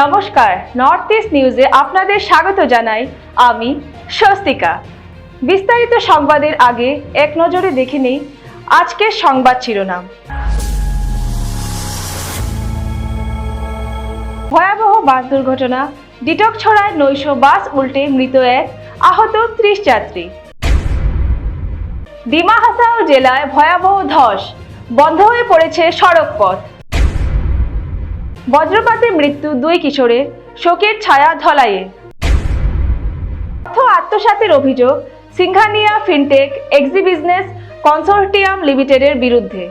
নমস্কার north east নিউজে আপনাদের স্বাগত জানাই। আমি স্বস্তিকা। বিস্তারিত সংবাদের আগে এক নজরে দেখে নেই আজকের সংবাদ শিরোনাম। ভয়াবহ বাস দুর্ঘটনা, ডিটক ছড়ায় নৈশ বাস উল্টে মৃত এক আহত ত্রিশ যাত্রী। ডিমা হাসাও জেলায় ভয়াবহ ধস, বন্ধ হয়ে পড়েছে সড়ক পথ বজ্রপাতে মৃত্যু দুই কিশোরের শোকের ছায়া ধলাইয়ে। অর্থ আত্মসাতের অভিযোগ সিংহানিয়া ফিনটেক এক্সিবিজনেস কনসোর্টিয়াম লিমিটেডের বিরুদ্ধে।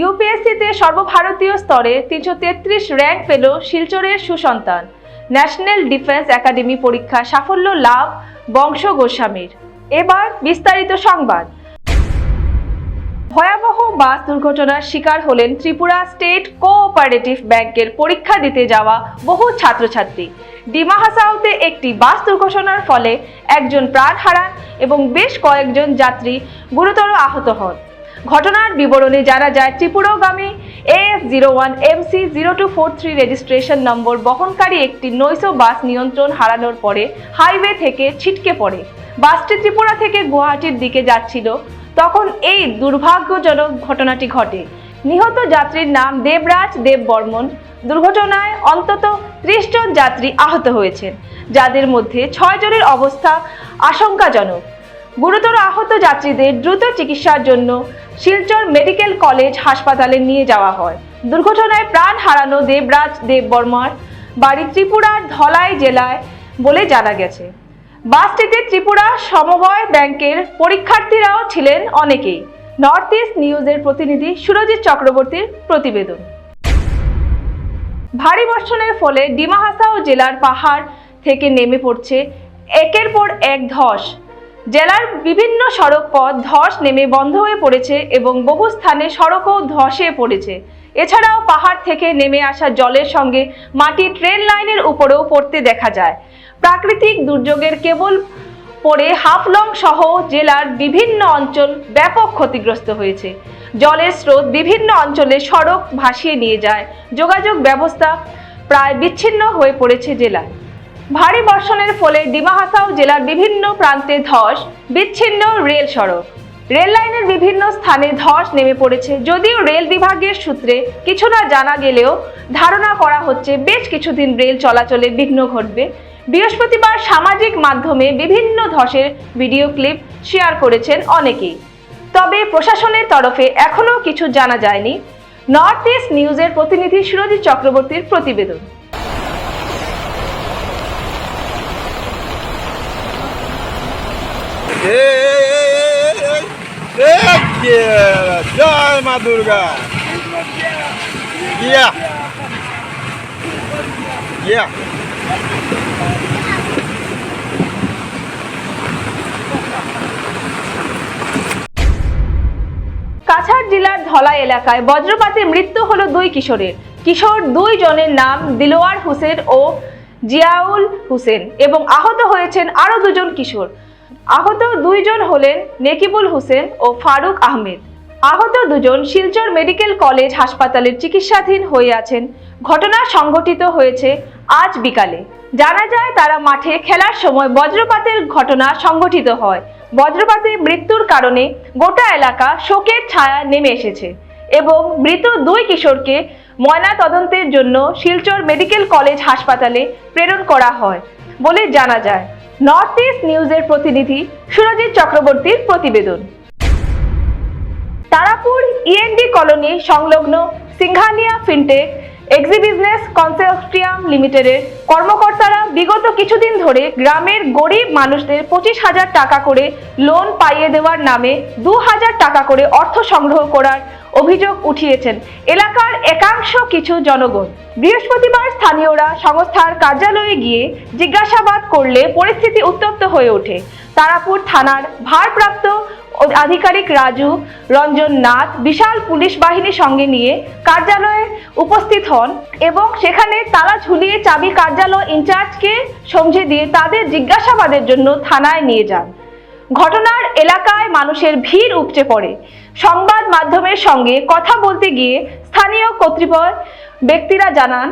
ইউপিএসসিতে সর্বভারতীয় স্তরে তিনশো তেত্রিশ র্যাঙ্ক পেল শিলচরের সুসন্তান। ন্যাশনাল ডিফেন্স একাডেমি পরীক্ষা সাফল্য লাভ বংশ গোস্বামীর। এবার বিস্তারিত সংবাদ। ভয়াবহ বাস দুর্ঘটনার শিকার হলেন ত্রিপুরা স্টেট কোঅপারেটিভ ব্যাংকের পরীক্ষা দিতে যাওয়া বহু ছাত্রছাত্রী। ডিমা হাসাওতে একটি বাস দুর্ঘটনার ফলে একজন প্রাণ হারান এবং বেশ কয়েকজন যাত্রী গুরুতর আহত হন। ঘটনার বিবরণে জানা যায়, ত্রিপুরাগামী AS zero one MC zero two four three registration number বহনকারী একটি নৈশ বাস নিয়ন্ত্রণ হারানোর পরে হাইওয়ে থেকে ছিটকে পড়ে। বাসটি ত্রিপুরা থেকে গুয়াহাটির দিকে যাচ্ছিল। তখন এই দুর্ভাগ্যজনক ঘটনাটি ঘটে। নিহত যাত্রীর নাম দেবরাজ দেব বর্মন। দুর্ঘটনায় অন্তত ত্রিশ জন যাত্রী আহত হয়েছেন, যাদের মধ্যে ছয় জনের অবস্থা আশঙ্কাজনক। গুরুতর আহত যাত্রীদের দ্রুত চিকিৎসার জন্য শিলচর মেডিকেল কলেজ হাসপাতালে নিয়ে যাওয়া হয়। দুর্ঘটনায় প্রাণ হারানো দেবরাজ দেব বর্মার বাড়ি ত্রিপুরার ধলাই জেলায় বলে জানা গেছে। বাসটিতে ত্রিপুরা সমবায় ব্যাংকের পরীক্ষার্থীরাও ছিলেন অনেকেই। নর্থ ইস্ট নিউজের প্রতিনিধি সুরজিৎ চক্রবর্তীর প্রতিবেদন। ভারী বর্ষণের ফলে ডিমা হাসাও জেলার পাহাড় থেকে নেমে পড়ছে একের পর এক ধস। জেলার বিভিন্ন সড়ক পথ ধস নেমে বন্ধ হয়ে পড়েছে এবং বহু স্থানে সড়কও ধসে পড়েছে। এছাড়াও পাহাড় থেকে নেমে আসা জলের সঙ্গে মাটি ট্রেন লাইনের উপরেও পড়তে দেখা যায়। প্রাকৃতিক দুর্যোগের কেবল পড়ে হাফলং সহ জেলার বিভিন্ন অঞ্চল ব্যাপক ক্ষতিগ্রস্ত হয়েছে। জলের স্রোত বিভিন্ন অঞ্চলে সড়ক ভাসিয়ে নিয়ে যায়। যোগাযোগ ব্যবস্থা প্রায় বিচ্ছিন্ন হয়ে পড়েছে জেলায়। ভারী বর্ষণের ফলে ডিমাহাসাও জেলার বিভিন্ন প্রান্তে ধস, বিচ্ছিন্ন রেল সড়ক। রেল লাইনের বিভিন্ন স্থানে ধস নেমে পড়েছে। যদিও রেল বিভাগের সূত্রে কিছু না জানা গেলেও ধারণা করা হচ্ছে বেশ কিছুদিন রেল চলাচলে বিঘ্ন ঘটবে। বৃহস্পতিবার সামাজিক মাধ্যমে বিভিন্ন ধসের ভিডিও ক্লিপ শেয়ার করেছেন অনেকেই। তবে প্রশাসনের তরফে এখনও কিছু জানা যায়নি। নর্থ ইস্ট নিউজের প্রতিনিধি সুরজিৎ চক্রবর্তীর প্রতিবেদন। ইয়া। ইয়া। কাছাড় জেলার ধলাই এলাকায় বজ্রপাতে মৃত্যু হলো দুই কিশোরের। কিশোর দুই জনের নাম দিলোয়ার হোসেন ও জিয়াউল হোসেন এবং আহত হয়েছেন আরও দুজন কিশোর। আহত দুইজন হলেন নেকিবুল হোসেন ও ফারুক আহমেদ। আহত দুজন শিলচর মেডিকেল কলেজ হাসপাতালের চিকিৎসাধীন হয়ে আছেন। ঘটনা সংঘটিত হয়েছে আজ বিকালে। জানা যায় তারা মাঠে খেলার সময় বজ্রপাতের ঘটনা সংঘটিত হয়। বজ্রপাতে মৃত্যুর কারণে গোটা এলাকা শোকের ছায়া নেমে এসেছে এবং মৃত দুই কিশোরকে ময়না তদন্তের জন্য শিলচর মেডিকেল কলেজ হাসপাতালে প্রেরণ করা হয় বলে জানা যায়। নর্থ ইস্ট নিউজের প্রতিনিধি সুরজিৎ চক্রবর্তীর প্রতিবেদন। তারাপুর ইএনডি কলোনি সংলগ্ন সিংঘানিয়া ফিনটেক এক্সিবিজনেস কনসোর্টিয়াম লিমিটেডের কর্মকর্তারা বিগত কিছুদিন ধরে গ্রামের গরিব মানুষদের পঁচিশ হাজার টাকা করে লোন পাইয়ে দেওয়ার নামে দু হাজার টাকা করে অর্থ সংগ্রহ করার অভিযোগ উঠিয়েছেন এলাকার একাংশ কিছু জনগণ। বৃহস্পতিবার স্থানীয়রা সংস্থার কার্যালয়ে গিয়ে জিজ্ঞাসাবাদ করলে পরিস্থিতি উত্তপ্ত হয়ে ওঠে। তারাপুর থানার ভারপ্রাপ্ত আধিকারিক রাজু রঞ্জন নাথ বিশাল পুলিশ বাহিনী সঙ্গে নিয়ে কার্যালয়ে উপস্থিত হন এবং সেখানে তালা ঝুলিয়ে চাবি কার্যালয় ইনচার্জকে সমঝে দিয়ে তাদের জিজ্ঞাসাবাদের জন্য থানায় নিয়ে যান। ঘটনার এলাকায় মানুষের ভিড় উপচে পড়ে। সংবাদ মাধ্যমের সঙ্গে কথা বলতে গিয়ে স্থানীয় কর্তৃপক্ষ ব্যক্তিরা জানান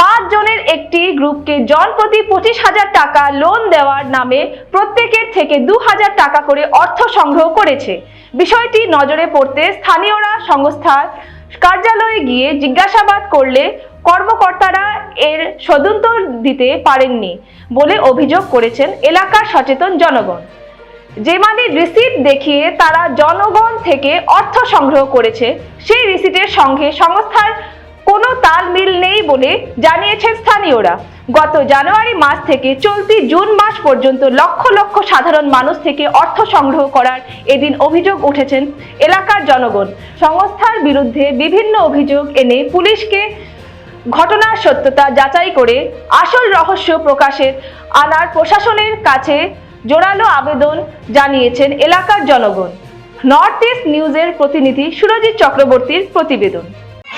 পাঁচ জনের একটি গ্রুপকে জন প্রতি পঁচিশ হাজার টাকা লোন দেওয়ার নামে প্রত্যেকের থেকে দু হাজার টাকা করে অর্থ সংগ্রহ করেছে। বিষয়টি নজরে পড়তে স্থানীয়রা সংস্থার কার্যালয়ে গিয়ে জিজ্ঞাসাবাদ করলে কর্মকর্তারা এর সদুত্তর দিতে পারেননি বলে অভিযোগ করেছেন এলাকার সচেতন জনগণ। যে মানে রিসিট দেখিয়ে তারা জনগণ থেকে অর্থ সংগ্রহ করেছে, সেই রিসিটের সঙ্গে সংস্থার কোনো তালমিল নেই বলে জানিয়েছেন স্থানীয়রা। গত জানুয়ারি মাস থেকে চলতি জুন মাস পর্যন্ত লক্ষ লক্ষ সাধারণ মানুষ থেকে অর্থ সংগ্রহ করার এদিন অভিযোগ উঠেছেন এলাকার জনগণ। সংস্থার বিরুদ্ধে বিভিন্ন অভিযোগ এনে পুলিশকে ঘটনার সত্যতা যাচাই করে আসল রহস্য প্রকাশের আনার প্রশাসনের কাছে জোরালো আবেদন জানিয়েছেন এলাকার জনগণ। নর্থ ইস্ট নিউজের প্রতিনিধি সুরজিৎ চক্রবর্তীর প্রতিবেদন।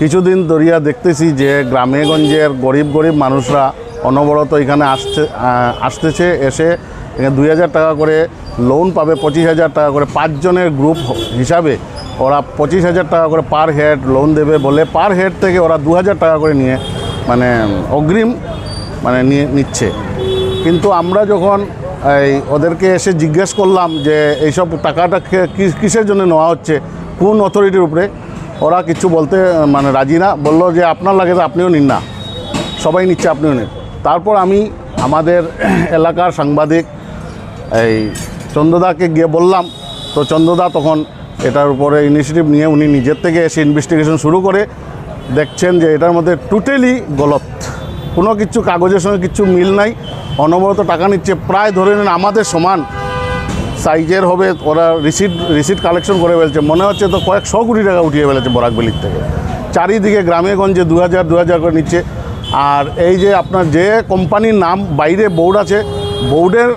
কিছুদিন ধরিয়া দেখতেছি যে গ্রামেগঞ্জের গরিব গরিব মানুষরা অনবরত এখানে আসছে আসতেছে, এসে এখানে দুই হাজার টাকা করে লোন পাবে, পঁচিশ হাজার টাকা করে। পাঁচজনের গ্রুপ হিসাবে ওরা পঁচিশ হাজার টাকা করে পার হেড লোন দেবে বলে পার হেড থেকে ওরা দু হাজার টাকা করে নিয়ে মানে অগ্রিম মানে নিয়ে নিচ্ছে। কিন্তু আমরা যখন এই ওদেরকে এসে জিজ্ঞেস করলাম যে এইসব টাকাটা কিসের জন্য নেওয়া হচ্ছে, কোন অথরিটির উপরে ওরা কিছু বলতে মানে রাজি না। বলল যে, আপনার লাগে তো আপনিও নিন না। সবাই নিচ্ছে, আপনিও নিন। তারপর আমি আমাদের এলাকার সাংবাদিক, এই চন্দ্রদাকে গিয়ে বললাম, তো চন্দ্রদা তখন এটার উপরে ইনিশিয়েটিভ নিয়ে উনি নিজের থেকে এসে ইনভেস্টিগেশন শুরু করে দেখছেন যে, এটার মধ্যে টোটালি গলত। কোনো কিছু কাগজের সঙ্গে কিছু মিল নাই। অনবরত টাকা নিচ্ছে। প্রায় ধরে নেন, আমাদের সমান সাইজের হবে, ওরা রিসিট রিসিট কালেকশন করে ফেলছে। মনে হচ্ছে তো কয়েকশো কোটি টাকা উঠিয়ে ফেলেছে বরাকবেলির থেকে। চারিদিকে গ্রামে গঞ্জে দু হাজার দু হাজার করে নিচ্ছে। আর এই যে আপনার যে কোম্পানির নাম বাইরে বোর্ড আছে, বোর্ডের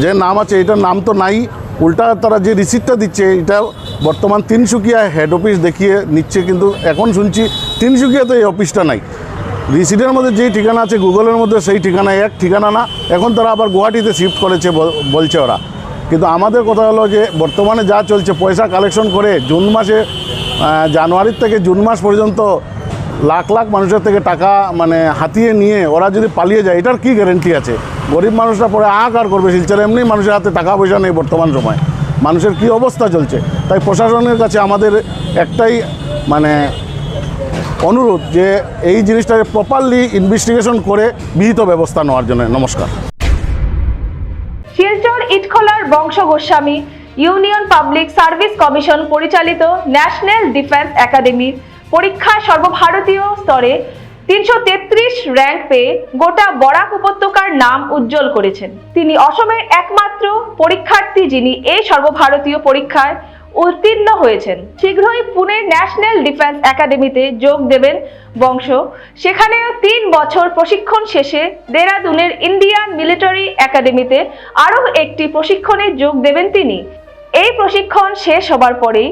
যে নাম আছে, এটার নাম তো নাই। উল্টা তারা যে রিসিটটা দিচ্ছে, এটা বর্তমান তিনসুকিয়া হেড অফিস দেখিয়ে নিচ্ছে, কিন্তু এখন শুনছি তিনসুকিয়াতে এই অফিসটা নাই। রিসিটের মধ্যে যেই ঠিকানা আছে গুগলের মধ্যে সেই ঠিকানা এক ঠিকানা না। এখন তারা আবার গুয়াহাটিতে শিফট করেছে বল- বলছে ওরা। কিন্তু আমাদের কথা হলো যে বর্তমানে যা চলছে, পয়সা কালেকশন করে জুন মাসে জানুয়ারির থেকে জুন মাস পর্যন্ত লাখ লাখ মানুষের থেকে টাকা মানে হাতিয়ে নিয়ে ওরা যদি পালিয়ে যায়, এটার কি গ্যারেন্টি আছে? গরিব মানুষরা পরে আকার করবে? শিলচর এমনি মানুষের হাতে টাকা পয়সা নেই বর্তমান সময়। মানুষের কি অবস্থা চলছে? তাই প্রশাসনের কাছে আমাদের একটাই মানে অনুরোধ যে এই জিনিসটাকে প্রপারলি ইনভেস্টিগেশন করে বিহিত ব্যবস্থা নেওয়ার জন্য। নমস্কার। Silchar ইটখোলার Bangsha Goswami, union public service commission পরিচালিত ন্যাশনাল ডিফেন্স একাডেমির পরীক্ষায় সর্বভারতীয় স্তরে তিনশো তেত্রিশ র্যাঙ্ক পেয়ে গোটা বরাক উপত্যকার নাম উজ্জ্বল করেছেন। তিনি অসমের একমাত্র পরীক্ষার্থী যিনি এই সর্বভারতীয় পরীক্ষায় উত্তীর্ণ হয়েছেন। শীঘ্রই পুনের ন্যাশনাল ডিফেন্স একাডেমিতে যোগ দেবেন বংশ। সেখানেও তিন বছর প্রশিক্ষণ শেষে দেরাদুনের ইন্ডিয়ান মিলিটারি একাডেমিতে আরও একটি প্রশিক্ষণে যোগ দেবেন তিনি। এই প্রশিক্ষণ শেষ হবার পরেই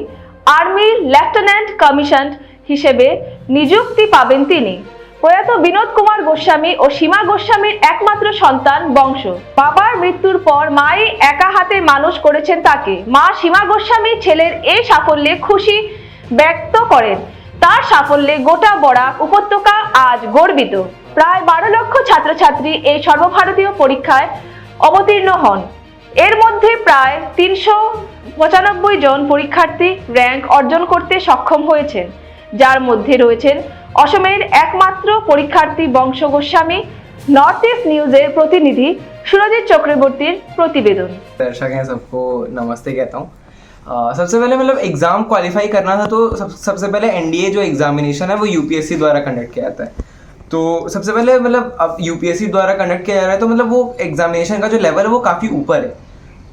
আর্মির লেফটেন্যান্ট কমিশন হিসেবে নিযুক্তি পাবেন তিনি। প্রয়াত বিনোদ কুমার গোস্বামী ও সীমা গোস্বামীর একমাত্র সন্তান বংশ। বাবার মৃত্যুর পর মাই একা হাতে মানুষ করেছেন তাকে। মা সীমা গোস্বামী ছেলের এই সাফল্যে খুশি ব্যক্ত করেন। তার সাফল্যে গোটা বরাক উপত্যকা আজ গর্বিত। প্রায় বারো লক্ষ ছাত্রছাত্রী এই সর্বভারতীয় পরীক্ষায় অবতীর্ণ হন। এর মধ্যে প্রায় তিনশো পঁচানব্বই জন পরীক্ষার্থী র্যাঙ্ক অর্জন করতে সক্ষম হয়েছেন, যার মধ্যে রয়েছেন অসমের একমাত্র পরীক্ষার্থী বংশ গোস্বামী নর্থ ইস্ট নিউজের প্রতিনিধি সুরজিৎ চক্রবর্তীর প্রতিবেদন दर्शक हैं सबको नमस्ते कहता हूँ अ, सबसे पहले मतलब एग्ज़ाम क्वालिफाई करना था तो सब, सबसे पहले एनडीए जो एग्जामिनेशन है वो यूपीएससी द्वारा कंडक्ट किया जाता है तो सबसे पहले मतलब अब यूपीएससी द्वारा कंडक्ट किया जा रहा है तो मतलब वो एग्जामिनेशन का जो लेवल है वो काफ़ी ऊपर है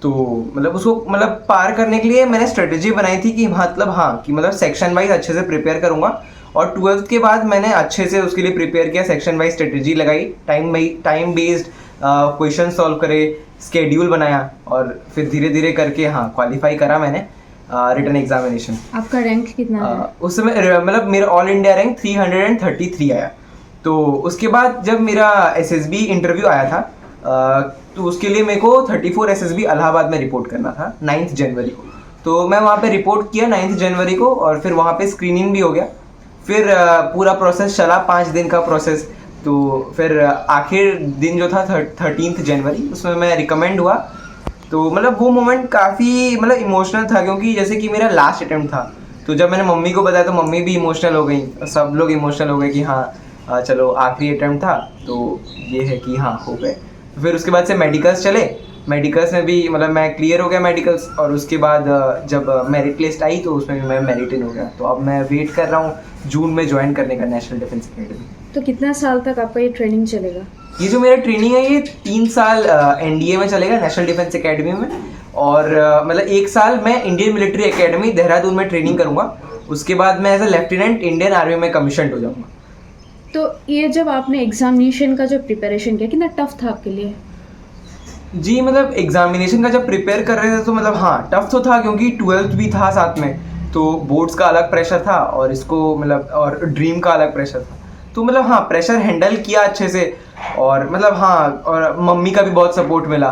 तो मतलब उसको मतलब पार करने के लिए मैंने स्ट्रेटजी बनाई थी कि मतलब हाँ कि मतलब सेक्शन वाइज अच्छे से प्रिपेयर करूँगा और ट्वेल्थ के बाद मैंने अच्छे से उसके लिए प्रिपेयर किया सेक्शन वाइज स्ट्रेटेजी लगाई time by time based question solve करे स्केड्यूल बनाया और फिर धीरे धीरे करके हाँ क्वालिफाई करा मैंने रिटर्न uh, एग्जामिनेशन आपका रैंक कितना है? उस समय मतलब मेरा ऑल इंडिया रैंक 333 आया। तो उसके बाद जब मेरा एसएसबी इंटरव्यू आया था अ, तो उसके लिए मेरे को 34 एसएसबी इलाहाबाद में रिपोर्ट करना था नाइन्थ जनवरी को। तो मैं वहाँ पे रिपोर्ट किया नाइन्थ जनवरी को और फिर वहाँ पे स्क्रीनिंग भी हो गया। फिर पूरा प्रोसेस चला, पाँच दिन का प्रोसेस तो फिर आखिर दिन जो था थर्टीनथ जनवरी उसमें मैं रिकमेंड हुआ। तो मतलब वो मोमेंट काफ़ी मतलब इमोशनल था, क्योंकि जैसे कि मेरा लास्ट अटैम्प्ट था। तो जब मैंने मम्मी को बताया तो मम्मी भी इमोशनल हो गई। सब लोग इमोशनल हो गए कि हाँ चलो, आखिरी अटैम्प्ट था। तो ये है कि हाँ हो गए। फिर उसके बाद से मेडिकल्स चले। मेडिकल्स में भी मतलब मैं क्लियर हो गया मेडिकल्स और उसके बाद जब मेरिट लिस्ट आई तो उसमें भी मैं मेरिट इन हो गया। तो अब मैं वेट कर रहा हूँ जून में ज्वाइन करने का नेशनल डिफेंस अकेडमी तो कितना साल तक आपका ये ट्रेनिंग चलेगा? ये जो मेरा ट्रेनिंग है ये तीन साल एनडीए में चलेगा नेशनल डिफेंस अकेडमी में और मतलब एक साल मैं इंडियन मिलिट्री अकेडमी देहरादून में ट्रेनिंग करूँगा। उसके बाद मैं as a lieutenant Indian army में कमीशन हो जाऊँगा। तो ये जब आपने एग्जामिनेशन का जो प्रिपरेशन किया कितना टफ था आपके लिए? जी मतलब एग्जामिनेशन का जब प्रिपेयर कर रहे थे तो मतलब हाँ टफ तो था क्योंकि ट्वेल्थ भी था साथ में। तो बोर्ड्स का अलग प्रेशर था और इसको मतलब और ड्रीम का अलग प्रेशर था। तो मतलब हाँ प्रेशर हैंडल किया अच्छे से और मतलब हाँ और मम्मी का भी बहुत सपोर्ट मिला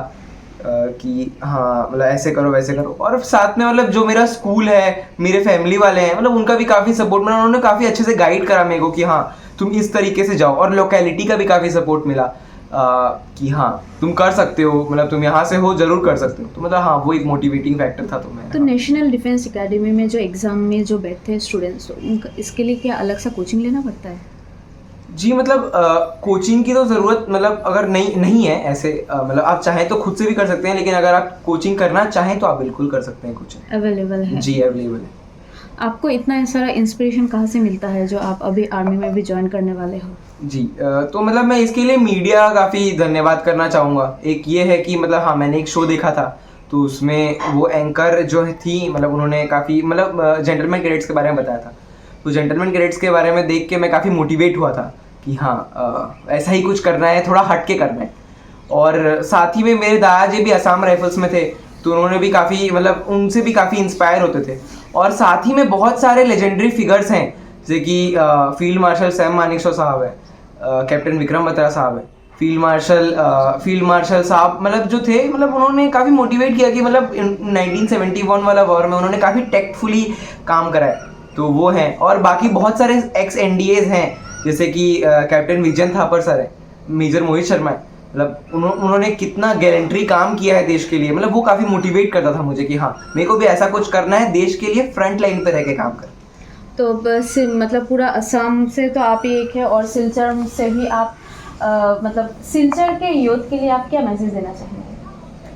कि हाँ मतलब ऐसे करो, वैसे करो। और साथ में मतलब जो मेरा स्कूल है, मेरे फैमिली वाले हैं मतलब उनका भी काफ़ी सपोर्ट मिला। उन्होंने काफ़ी अच्छे से गाइड करा मेरे को कि हाँ तुम इस तरीके से जाओ। और लोकेलिटी का भी काफ़ी सपोर्ट मिला। कि हाँ तुम कर सकते हो मतलब तुम यहाँ से हो ज़रूर कर सकते हो। तो मतलब हाँ वो एक मोटिवेटिंग फैक्टर था तो मैं तो नेशनल डिफेंस अकेडमी में जो एग्ज़ाम में जो बैठते हैं स्टूडेंट्स उनका इसके लिए क्या अलग सा कोचिंग लेना पड़ता है? जी मतलब कोचिंग की तो ज़रूरत मतलब अगर नहीं नहीं है ऐसे मतलब आप चाहें तो खुद से भी कर सकते हैं लेकिन अगर आप कोचिंग करना चाहें तो आप बिल्कुल कर सकते हैं कोचिंग अवेलेबल है। जी अवेलेबल है। आपको इतना सारा इंस्पिरेशन कहाँ से मिलता है जो आप अभी आर्मी में भी ज्वाइन करने वाले हो? जी तो मतलब मैं इसके लिए मीडिया काफ़ी धन्यवाद करना चाहूँगा। एक ये है कि मतलब हाँ मैंने एक शो देखा था तो उसमें वो एंकर जो थी मतलब उन्होंने काफ़ी मतलब जेंटलमैन कैडेट्स के बारे में बताया था। तो जेंटलमैन कैडेट्स के बारे में देख के मैं काफ़ी मोटिवेट हुआ था कि हाँ ऐसा ही कुछ करना है, थोड़ा हट के करना है। और साथ ही में मेरे दादाजी भी असम राइफल्स में थे तो उन्होंने भी काफ़ी मतलब उनसे भी काफ़ी इंस्पायर होते थे। और साथ ही में बहुत सारे लेजेंडरी फिगर्स हैं, जैसे कि फ़ील्ड मार्शल सैम मानिकशॉ साहब है कैप्टन विक्रम बत्रा साहब है। फ़ील्ड मार्शल फ़ील्ड मार्शल साहब मतलब जो थे मतलब उन्होंने काफ़ी मोटिवेट किया कि मतलब नाइनटीन सेवेंटी वन वाला वॉर में उन्होंने काफ़ी टेक्टफुली काम करा है तो वो हैं, और बाकी बहुत सारे एक्स एन हैं, जैसे कि कैप्टन विजन थापर सर है, मेजर मोहित शर्मा है। मतलब उन्हों, उन्होंने कितना गैलेंट्री काम किया है देश के लिए। मतलब वो काफ़ी मोटिवेट करता था मुझे कि हाँ मेरे को भी ऐसा कुछ करना है देश के लिए फ्रंट लाइन पर रह के काम कर। तो बस मतलब पूरा असम से तो आप ही एक है और सिलचर से भी आप अ, मतलब सिलचर के यूथ के लिए आप क्या मैसेज देना चाहेंगे?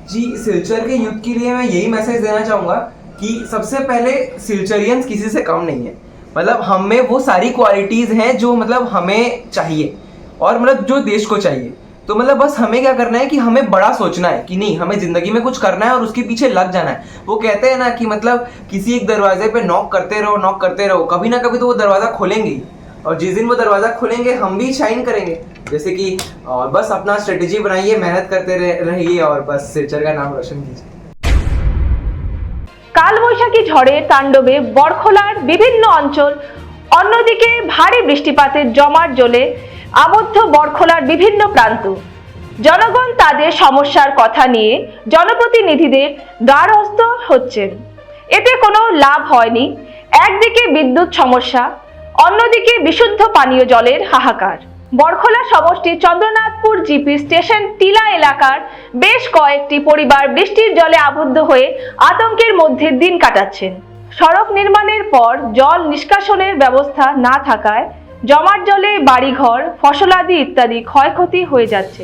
जी सिलचर के यूथ के लिए मैं यही मैसेज देना चाहूँगा कि सबसे पहले सिलचरियंस किसी से कम नहीं है। मतलब हम में वो सारी क्वालिटीज़ हैं जो मतलब हमें चाहिए और मतलब जो देश को चाहिए। तो मतलब बस हमें क्या करना है कि हमें बड़ा सोचना है कि नहीं हमें ज़िंदगी में कुछ करना है और उसके पीछे लग जाना है वो कहते हैं ना कि मतलब किसी एक दरवाजे पे नॉक करते रहो नॉक करते रहो कभी ना कभी तो वो दरवाज़ा खोलेंगे ही और जिस दिन वो दरवाज़ा खोलेंगे हम भी शाइन करेंगे जैसे कि और बस अपना स्ट्रेटेजी बनाइए मेहनत करते रह- रहिए और बस सिलचर का नाम रोशन कीजिए কালবৈশাখী ঝড়ের তাণ্ডবে বরখোলার বিভিন্ন অঞ্চল অন্যদিকে ভারী বৃষ্টিপাতের জমাট জলে আবদ্ধ বরখোলার বিভিন্ন প্রান্ত। জনগণ তাদের সমস্যার কথা নিয়ে জনপ্রতিনিধিদের দ্বারস্থ হচ্ছেন। এতে কোনো লাভ হয়নি। একদিকে বিদ্যুৎ সমস্যা, অন্যদিকে বিশুদ্ধ পানীয় জলের হাহাকার। বরখোলা সমষ্টির চন্দ্রনাথপুর জিপি স্টেশন টিলা এলাকার বেশ কয়েকটি পরিবার বৃষ্টির জলে আবদ্ধ হয়ে আতঙ্কের মধ্যে দিন কাটাচ্ছেন। সড়ক নির্মাণের পর জল নিষ্কাশনের ব্যবস্থা না থাকায় জমাট জলে বাড়িঘর, ফসলাদি ইত্যাদি ক্ষয়ক্ষতি হয়ে যাচ্ছে।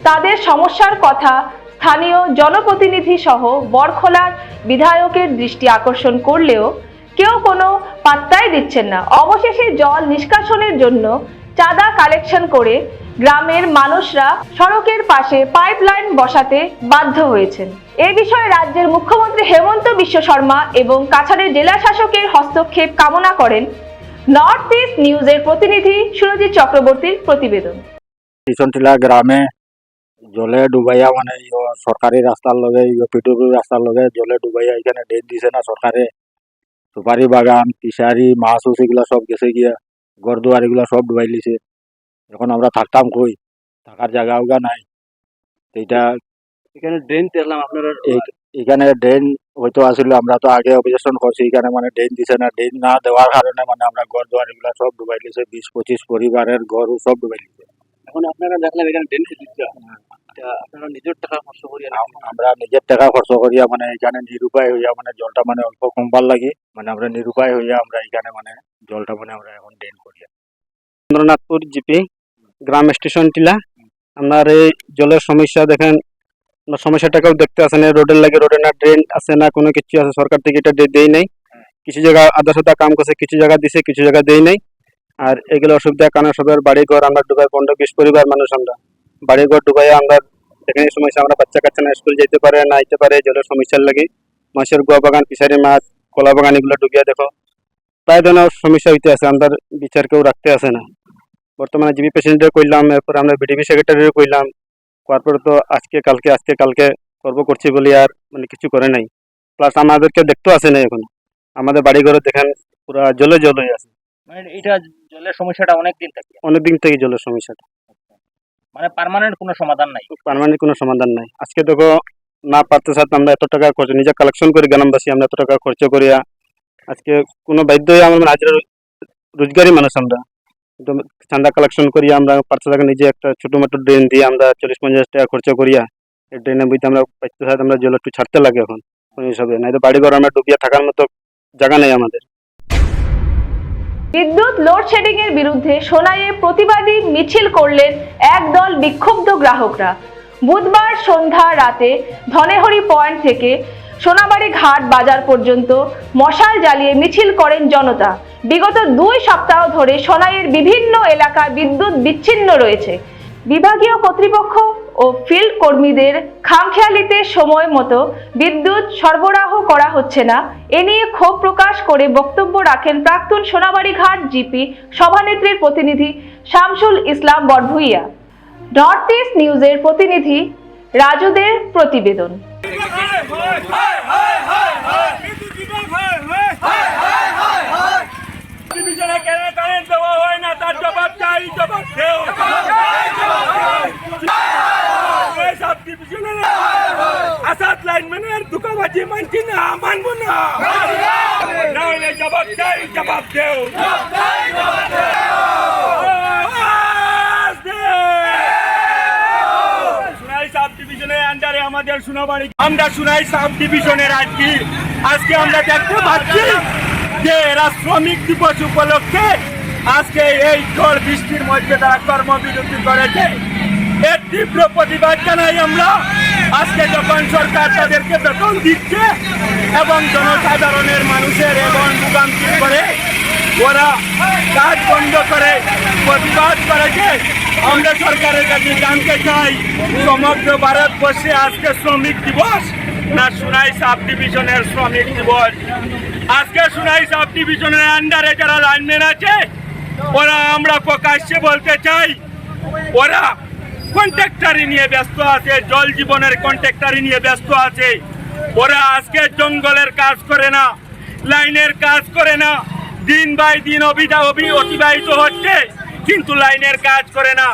তাদের সমস্যার কথা স্থানীয় জনপ্রতিনিধি সহ বরখোলার বিধায়কের দৃষ্টি আকর্ষণ করলেও কেউ কোনো পাত্তাই দিচ্ছেন না। অবশেষে জল নিষ্কাশনের জন্য চাঁদা কালেকশন করে গ্রামের মানুষরা সড়কের পাশে পাইপলাইন বসাতে বাধ্য হয়েছেন। এ বিষয়ে রাজ্যের মুখ্যমন্ত্রী হেমন্ত বিশ্ব শর্মা এবং কাছাড়ের জেলা শাসকের হস্তক্ষেপ কামনা করেন নর্থ ইস্ট নিউজের প্রতিনিধি সুরজিৎ চক্রবর্তীর প্রতিবেদন। কিশনটিলা গ্রামে জলে ডুবাইয়া মানে সরকারি রাস্তার লগে পিটুপি রাস্তার লগে জলে ডুবাইয়া এখানে ডেট দিছে না সরকারে। সুপারি বাগান, ফিশারি, মাছ উছ এগুলা সব গেছে গিয়া ঘর দুয়ার এগুলা সব ডুবাই লিছে এখন আমরা থাকতাম কই, থাকার জায়গা উগা নাই। এটা এখানে ড্রেন দেখলাম আপনারা এই- এখানে ড্রেন হয়তো আসলে আমরা তো আগে অবজেকশন করছি এখানে মানে ড্রেন দিছে না ড্রেন না দেওয়ার কারণে মানে আমরা ঘর দুয়ার এগুলা সব ডুবাই লিছে বিশ পঁচিশ পরিবারের ঘর সব ডুবাই লিছে এখন আপনারা দেখলাম এখানে ড্রেন দিচ্ছে আপনারা নিজের টাকা খরচ করিয়া আমরা নিজের টাকা খরচ করিয়া মানে এখানে নিরুপায় হইয়া মানে জলটা মানে অল্প কমবার লাগে মানে আমরা নিরুপায় হইয়া আমরা এখানে মানে জলটা মানে আমরা এখন ড্রেন করিয়া। চন্দ্রনাথপুর জিপি গ্রাম স্টেশন টিলা। আপনার এই জলের সমস্যা দেখেন সমস্যাটাকেও দেখতে আসে না, রোডের লাগে রোডে না ড্রেন আছে না, কোনো কিছু আছে সরকার থেকে এটা দেই নাই। কিছু জায়গা আধা সাদা কাম করছে, কিছু জায়গা দিছে, কিছু জায়গা দেই নাই। আর এগুলো অসুবিধা কারণ সবার বাড়ি ঘর আমরা ডুবাই পনেরো, বিশ পরিবার মানুষ আমরা। বাড়ি ঘর ডুবাই আমরা, এখানে সমস্যা, আমরা বাচ্চা কাচ্চা না, স্কুল যেতে পারে, না যেতে পারে, জলের সমস্যার লাগে। মাছের গোয়া বাগান ফিশারি মাছ কলা বাগান, এগুলো ডুবিয়া দেখো। প্রায় ধরনের সমস্যা হইতে আছে আমরা বিচার কেউ রাখতে আসে না। বর্তমানে জিবি প্রেসিডেন্টে করলাম এরপর আমরা বিডিপি সেক্রেটারিও করলাম করার পরে তো আজকে কালকে আজকে কালকে করব করছি বলি আর মানে কিছু করে নাই। প্লাস আমাদেরকে দেখতেও আসে না এখন। আমাদের বাড়ি ঘরে দেখেন পুরা জলে জল হয়ে আছে। মানে এটা জলের সমস্যাটা অনেক দিন থেকে। অনেকদিন থেকে জলের সমস্যাটা। মানে পার্মানেন্ট কোনো সমাধান নাই। পারমানেন্ট কোনো সমাধান নাই। আজকে দেখো না পারতে সাথে আমরা এত টাকা খরচ নিজে কালেকশন করে গ্রামবাসী আমরা এত টাকা খরচ করিয়া আজকে কোনো বাধ্য হয়ে আমরা হাজিরা রোজগারি মানুষ আমরা। চান্দা কালেকশন করিয়া আমরা পাঁচশো নিজে একটা ছোটো মোটো ড্রেন দিয়ে আমরা চল্লিশ পঞ্চাশ টাকা খরচা করিয়া এই ড্রেনের বইতে আমরা পাইতে সাথে আমরা জল একটু ছাড়তে লাগে এখন, কোন হিসাবে। নাই তো বাড়ি ঘর আমরা ডুবিয়া থাকার মতো জায়গা নেই আমাদের। বিদ্যুৎ লোডশেডিং এর বিরুদ্ধে সোনাইয়ে প্রতিবাদী মিছিল করলেন একদল বিক্ষুব্ধ গ্রাহকরা। বুধবার সন্ধ্যা রাতে ধনেহরি পয়েন্ট থেকে সোনাবাড়ি ঘাট বাজার পর্যন্ত মশাল জ্বালিয়ে মিছিল করেন জনতা। বিগত দুই সপ্তাহ ধরে সোনাইয়ের বিভিন্ন এলাকায় বিদ্যুৎ বিচ্ছিন্ন রয়েছে। বিভাগীয় কর্তৃপক্ষ ও ফিল্ড কর্মীদের খামখেয়ালিতে সময় মতো বিদ্যুৎ সরবরাহ করা হচ্ছে না। এ নিয়ে ক্ষোভ প্রকাশ করে বক্তব্য রাখেন প্রাক্তন সোনাবাড়ি ঘাট জিপি সভানেত্রীর প্রতিনিধি শামসুল ইসলাম বরভুইয়া। নর্থ ইস্ট নিউজের প্রতিনিধি রাজুদের প্রতিবেদন। হয় তার জবাব চাই জবাব দেও আসাদ দুকাবাজি মানছি না মানবো না না জবাব চাই জবাব দেও দে। সুনাই সাব ডিভিশনের আন্ডারে আমাদের সুনাবাড়ি আমরা সুনাই সাব ডিভিশনের আজকে। আজকে আমরা দেখতে পাচ্ছি যে এরা শ্রমিক দিবস উপলক্ষে আজকে এই ঝড় বৃষ্টির মধ্যে তারা কর্মবিরতি করেছে। এর তীব্র প্রতিবাদ জানাই আমরা। আজকে যখন সরকার তাদেরকে বেতন দিচ্ছে এবং জনসাধারণের মানুষের এবং ভোগান্তি করে ওরা কাজ বন্ধ করে প্রতিবাদ করেছে আমরা সরকারের কাছে জানতে চাই, সমগ্র ভারতবর্ষে আজকে শ্রমিক দিবস না সুনাই সাব ডিভিশনের শ্রমিক দিবস? আজকে সুনাই সাব ডিভিশনের আন্ডারে যারা লাইনম্যান আছে, ওরা আমরা প্রকাশ্যে বলতে চাই, ওরা কন্ট্রাক্টারি নিয়ে ব্যস্ত আছে, জল জীবনের কন্ট্রাক্টারি নিয়ে ব্যস্ত আছে। ওরা আজকে জঙ্গলের কাজ করে না, লাইনের কাজ করে না। দিন বাই দিন অবি অতিবাহিত হচ্ছে, কিন্তু লাইনের কাজ করে না।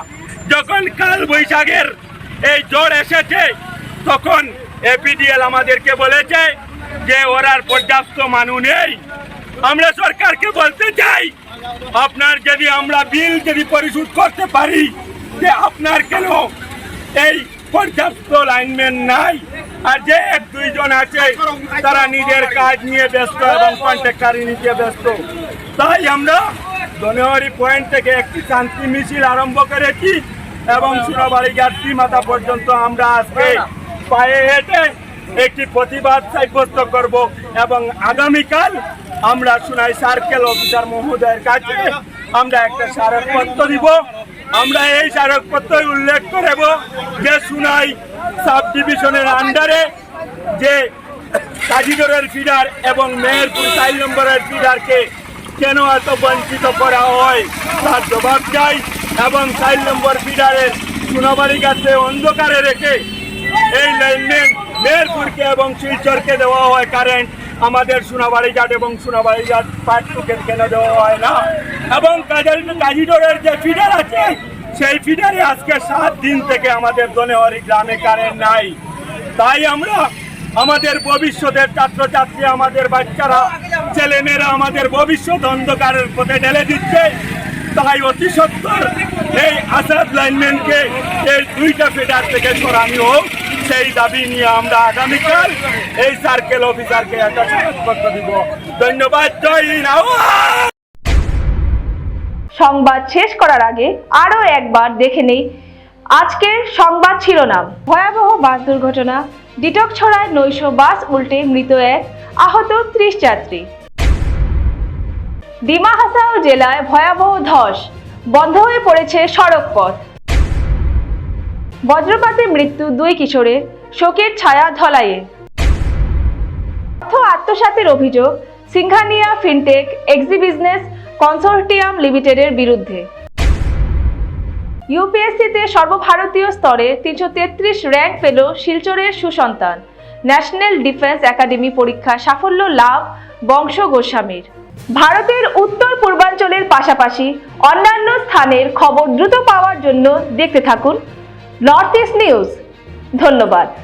যখন কাল বৈশাখের এই জ্বর এসেছে, তখন এপিডিএল আমাদেরকে বলেছে যে ওরার পর্যাপ্ত মানু নেই। আমরা সরকারকে বলতে চাই, আপনার যদি আমরা বিল যদি পরিশোধ করতে পারি, যে আপনার কেন এই পর্যাপ্ত লাইনম্যান নাই। আর যে এক, দুইজন আছে, তারা নিজের কাজ নিয়ে ব্যস্ত এবং কন্ট্রাক্টারি নিতে ব্যস্ত। তাই আমরা দনেহরি পয়েন্ট থেকে একটি শান্তি মিছিল আরম্ভ করেছি এবং সুরাবাড়ি গাছি মাথা পর্যন্ত আমরা আজকে পায়ে হেঁটে একটি প্রতিবাদ সাব্যস্ত করব এবং আগামীকাল আমরা সুনাই সার্কেল অফিসার মহোদয়ের কাছে আমরা একটা স্মারকপত্র দিব। আমরা এই স্মারকপত্র উল্লেখ করব যে সুনাই সাব ডিভিশনের আন্ডারে যে কাজিগরের ফিডার এবং মেহেরপুর চার নম্বরের ফিডারকে কেন এত বঞ্চিত করা হয়, তার জবাব চাই এবং চার নম্বর ফিডারের সোনাবাড়ি গাছে অন্ধকারে রেখে এই লাইনম্যান মেহেরপুরকে এবং শিলচরকে দেওয়া হয় কারেন্ট আমাদের সোনাবাড়ি ঘাট এবং সোনাবাড়ি ঘাট পার্ট টুকে কেন দেওয়া হয় না? এবং কাজের কাজিডোরের যে ফিডার আছে, সেই ফিডারে আজকে সাত দিন থেকে আমাদের দনেহরি গ্রামে কারেন্ট নাই। তাই আমরা আমাদের ভবিষ্যতের ছাত্রছাত্রী, আমাদের বাচ্চারা, ছেলেমেয়েরা আমাদের ভবিষ্যৎ অন্ধকারের পথে ঢেলে দিচ্ছে। তাই অতি সত্তর এই আসাদ লাইনম্যানকে এই দুইটা ফিডার থেকে সরানো হোক। সেই দাবি নিয়ে আমরা আগামীকাল এই সার্কেল অফিসারকে একটা স্মারকপত্র দিব। ধন্যবাদ, জয় সংবাদ শেষ করার আগে আরও একবার দেখে নেই। আজকের সংবাদ শিরোনাম। ভয়াবহ বাস দুর্ঘটনা। ডিটক ছড়ায় নৈশ বাস উল্টে মৃত এক আহত ত্রিশ যাত্রী। ডিমা হাসাও জেলায় ভয়াবহ ধস। বন্ধ হয়ে পড়েছে সড়ক পথ বজ্রপাতে মৃত্যু দুই কিশোরের, শোকের ছায়া ধলাইয়ে। অর্থ আত্মসাতের অভিযোগ সিংঘানিয়া ফিনটেক এক্সি বিজনেস কনসোর্টিয়াম লিমিটেডের বিরুদ্ধে। ইউপিএসসিতে সর্বভারতীয় স্তরে তিনশো তেত্রিশ র্যাঙ্ক পেল শিলচরের সুসন্তান। ন্যাশনাল ডিফেন্স একাডেমি পরীক্ষা সাফল্য লাভ বংশ গোস্বামীর। ভারতের উত্তর পূর্বাঞ্চলের পাশাপাশি অন্যান্য স্থানের খবর দ্রুত পাওয়ার জন্য দেখতে থাকুন নর্থ ইস্ট নিউজ। ধন্যবাদ।